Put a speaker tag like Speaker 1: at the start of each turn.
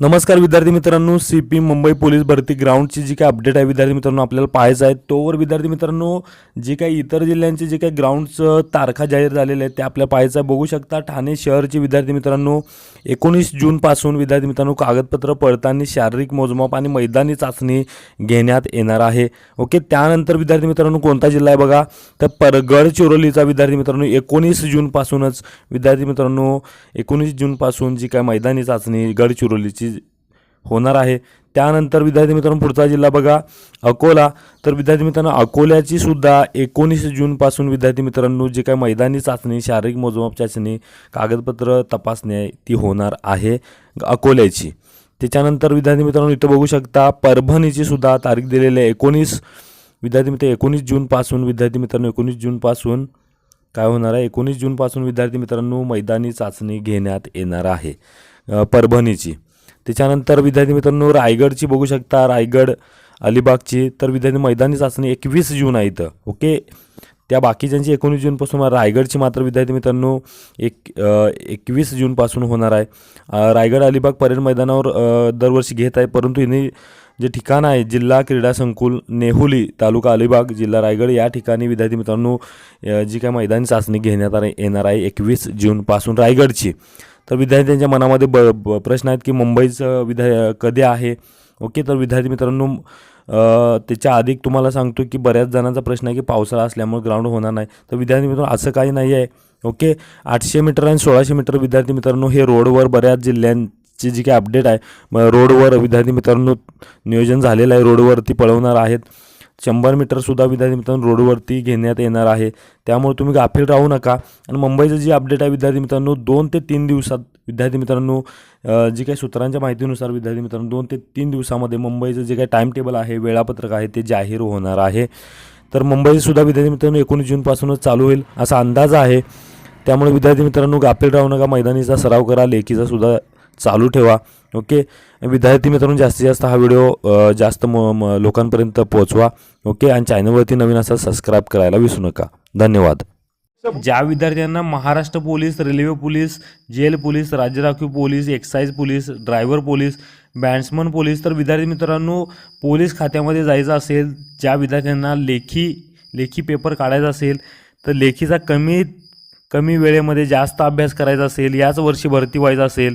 Speaker 1: नमस्कार विद्यार्थी मित्रांनो सी पी मुंबई पोलीस भरती ग्राउंडची जी काही अपडेट आहे विद्यार्थी मित्रांनो आपल्याला पाहायचं आहे. तोवर विद्यार्थी मित्रांनो जे काही इतर जिल्ह्यांचे जे काही ग्राउंडचं तारखा जाहीर झालेले आहेत ते आपल्याला पाहायचं आहे. बघू शकता ठाणे शहरचे विद्यार्थी मित्रांनो एकोणीस जूनपासून विद्यार्थी मित्रांनो कागदपत्र पडताळणी शारीरिक मोजमाप आणि मैदानी चाचणी घेण्यात येणार आहे. ओके त्यानंतर विद्यार्थी मित्रांनो कोणता जिल्हा आहे बघा? तर पर गडचिरोलीचा विद्यार्थी मित्रांनो एकोणीस जूनपासूनच विद्यार्थी मित्रांनो एकोणीस जूनपासून जी काय मैदानी चाचणी गडचिरोलीची होणार आहे. त्यानंतर विद्यार्थी मित्रांनो पुढचा जिल्हा बघा अकोला. तर विद्यार्थी मित्रांनो अकोल्याची सुद्धा एकोणीस जूनपासून विद्यार्थी मित्रांनो जे काय मैदानी चाचणी शारीरिक मोजमाप चाचणी कागदपत्र तपासणी आहे ती होणार आहे अकोल्याची. त्याच्यानंतर विद्यार्थी मित्रांनो इथं बघू शकता परभणीची सुद्धा तारीख दिलेली आहे एकोणीस. विद्यार्थी मित्र एकोणीस जूनपासून विद्यार्थी मित्रांनो एकोणीस जूनपासून काय होणार आहे? एकोणीस जूनपासून विद्यार्थी मित्रांनो मैदानी चाचणी घेण्यात येणार आहे परभणीची. त्याच्यानंतर विद्यार्थी मित्रांनो रायगडची बघू शकता. रायगड अलिबागची. तर विद्यार्थी मैदानी चाचणी एकवीस जून आहे इथं. ओके? त्या बाकीच्यांची एकोणीस जूनपासून रायगडची मात्र विद्यार्थी मित्रांनो एक एकवीस जूनपासून होणार आहे. रायगड अलिबाग परेड मैदानावर दरवर्षी घेत आहे. परंतु हिने जे ठिकाण आहे जिल्हा क्रीडा संकुल नेहुली तालुका अलिबाग जिल्हा रायगड या ठिकाणी विद्यार्थी मित्रांनो जी काय मैदानी चाचणी घेण्यात येणार आहे एकवीस जूनपासून रायगडची. तर विद्यार्थ्यांच्या मनामध्ये ब ब प्रश्न आहेत की मुंबईचं विद्या कधी आहे? ओके तर विद्यार्थी मित्रांनो त्याच्या आधी तुम्हाला सांगतो की बऱ्याच जणांचा प्रश्न आहे की पावसाळा असल्यामुळे ग्राउंड होणार नाही. तर विद्यार्थी मित्रांनो असं काही नाही आहे. ओके आठशे मीटर आणि सोळाशे मीटर विद्यार्थी मित्रांनो हे रोडवर बऱ्याच जिल्ह्यांची जी काही अपडेट आहे मग रोडवर विद्यार्थी मित्रांनो नियोजन झालेलं आहे. रोडवरती पळवणार आहेत. शंभर मीटरसुद्धा विद्यार्थी मित्रांनो रोडवरती घेण्यात येणार आहे. त्यामुळे तुम्ही गाफील राहू नका. आणि मुंबईचं जी अपडेट आहे विद्यार्थी मित्रांनो दोन ते तीन दिवसात विद्यार्थी मित्रांनो जी काही सूत्रांच्या माहितीनुसार विद्यार्थी मित्रांनो दोन ते तीन दिवसामध्ये मुंबईचं जे काही टाईम टेबल आहे वेळापत्रक आहे ते जाहीर होणार आहे. तर मुंबईसुद्धा विद्यार्थी मित्रांनो एकोणीस जूनपासूनच चालू होईल असा अंदाज आहे. त्यामुळे विद्यार्थी मित्रांनो गाफील राहू नका. मैदानीचा सराव करा लेखीचा सुद्धा चालू ठेवा. ओके? विद्यार्थी मित्रांनो जास्तीत जास्त हा व्हिडिओ जास्त म म लोकांपर्यंत पोहोचवा ओके? आणि चॅनलवरती नवीन असा सबस्क्राईब करायला विसरू नका. धन्यवाद. ज्या विद्यार्थ्यांना Maharashtra police railway police jail police राज्य राखीव police excise police driver police batsman police तर विद्यार्थी मित्रांनो पोलीस खात्यामध्ये जायचं असेल ज्या विद्यार्थ्यांना लेखी लेखी पेपर काढायचा असेल तर लेखीचा कमी कमी वेळेमध्ये जास्त अभ्यास करायचा असेल याच वर्षी भरती व्हायचा असेल